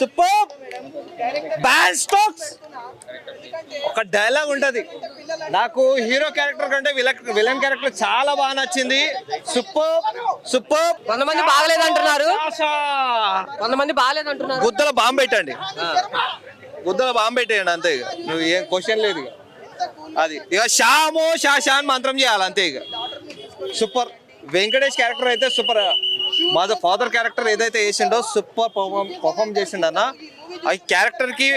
Super stocks ఒక dialogue ఉంటది. నాకు హీరో క్యారెక్టర్ కంటే విలన్ క్యారెక్టర్ చాలా బాగా నచ్చింది. సూపర్ సూపర్ కొంతమంది బాగలేదు అంటున్నారు కొంతమంది బాగలేదు అంటున్నారు గుద్దల బాంబు పెట్టండి. గుద్దల బాంబు పెట్టేయండి అంతే ఇక. నువ్వు ఏం క్వశ్చన్ లేదు ఇక. అది. ఇక షామో షా షా అని మంత్రం చేయాలి అంతే ఇక. సూపర్ వెంకటేష్ క్యారెక్టర్ అయితే సూపర్ మా ఫాదర్ క్యారెక్టర్ ఏదైతే వేసిండో సూపర్ పర్ఫామ్ పర్ఫామ్ చేసిండన్న. ఆ క్యారెక్టర్కి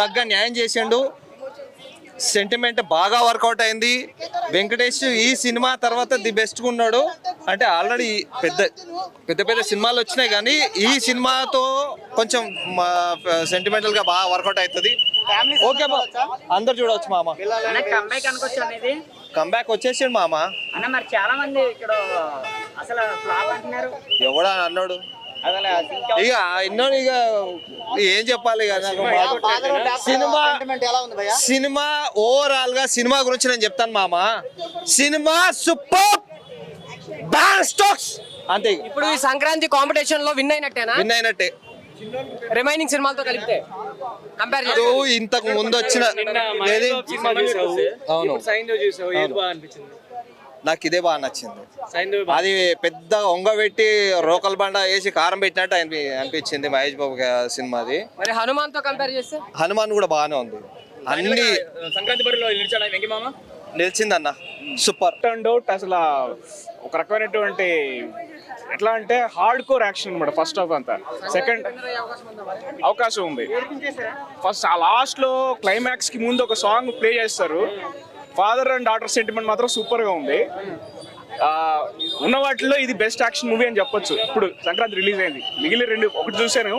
తగ్గ న్యాయం చేసిండు. సెంటిమెంట్ బాగా వర్కౌట్ అయింది. వెంకటేష్ ఈ సినిమా తర్వాత ది బెస్ట్ ఉన్నాడు. అంటే ఆల్రెడీ పెద్ద పెద్ద పెద్ద సినిమాలు వచ్చినాయి కానీ ఈ సినిమాతో కొంచెం సెంటిమెంటల్గా బాగా వర్కౌట్ అవుతుంది. ఓకే బా అందరు చూడవచ్చు మామ. అన్న కంబ్యాక్ వచ్చేసిండు మామ. అన్న మరి చాలా మంది ఇక్కడ అసలు ఫ్లాప్ అంటున్నారు. ఎవడా అన్నాడు? ఇంకా ఇన్నోడు ఇక ఏం చెప్పాలి సినిమా సినిమా ఓవరాల్గా సినిమా గురించి నేను చెప్తాను మామ. Cinema super. బ్యాన్ స్టాక్స్ అంతే. ఇప్పుడు ఈ సంక్రాంతి కాంపిటీషన్లో విన్ అయినట్టేనా? విన్ అయినట్టే. రిమైనింగ్ సినిమాలతో కలిపితే. కంపేర్ ఇంతకు ముందు వచ్చిన ఏది? అవును. నాకు ఇదే బాగా నచ్చింది. అది పెద్ద ఒంగబెట్టి రోకల్ బండ వేసి కారం పెట్టినట్టు అనిపి అనిపించింది మహేష్ బాబు గా- సినిమాది మరి హనుమాన్తో కంపేర్ చేస్తే? హనుమాన్ కూడా బాగానే ఉంది. అన్ని సంక్రాంతి బరిలో నిలిచాడా వెంకీ మామ? నిలిచిందన్న. సూపర్. టర్న్ అవుట్ అసలు ఒక రకమైనటువంటి ఎట్లా అంటే హార్డ్ కోర్ యాక్షన్ అనమాట ఫస్ట్ హాఫ్ అంతా. సెకండ్ అవకాశం ఉంది. ఫస్ట్ ఆ లాస్ట్లో క్లైమాక్స్కి ముందు ఒక సాంగ్ ప్లే చేస్తారు. ఫాదర్ అండ్ డాటర్ సెంటిమెంట్ మాత్రం సూపర్గా ఉంది ఉన్న వాటిలో ఇది బెస్ట్ యాక్షన్ మూవీ అని చెప్పొచ్చు. ఇప్పుడు సంక్రాంతి రిలీజ్ అయింది. మిగిలిన రెండు ఒకటి చూశాను.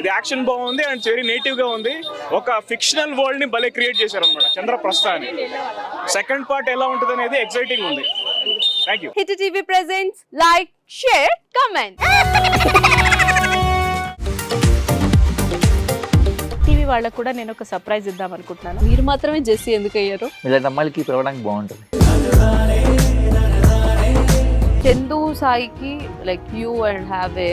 ఇది యాక్షన్ బాగుంది అండ్ వెరీ నేటివ్గా ఉంది. ఒక ఫిక్షనల్ వరల్డ్ని భలే క్రియేట్ చేశారు అనమాట చంద్రప్రస్థ అని సెకండ్ పార్ట్ ఎలా ఉంటుంది అనేది ఎక్సైటింగ్ ఉంది. Thank you hit TV presents like share comment TV వాళ్ళకు కూడా నేను ఒక సర్ప్రైజ్ ఇద్దాం అనుకుంటున్నాను. మీరు మాత్రమే జెస్సీ ఎందుకు అయ్యారు ఇలాంటి అమ్మాయిలకి పిలవడానికి బాగుంటుంది. చందు సాయికి like you and have a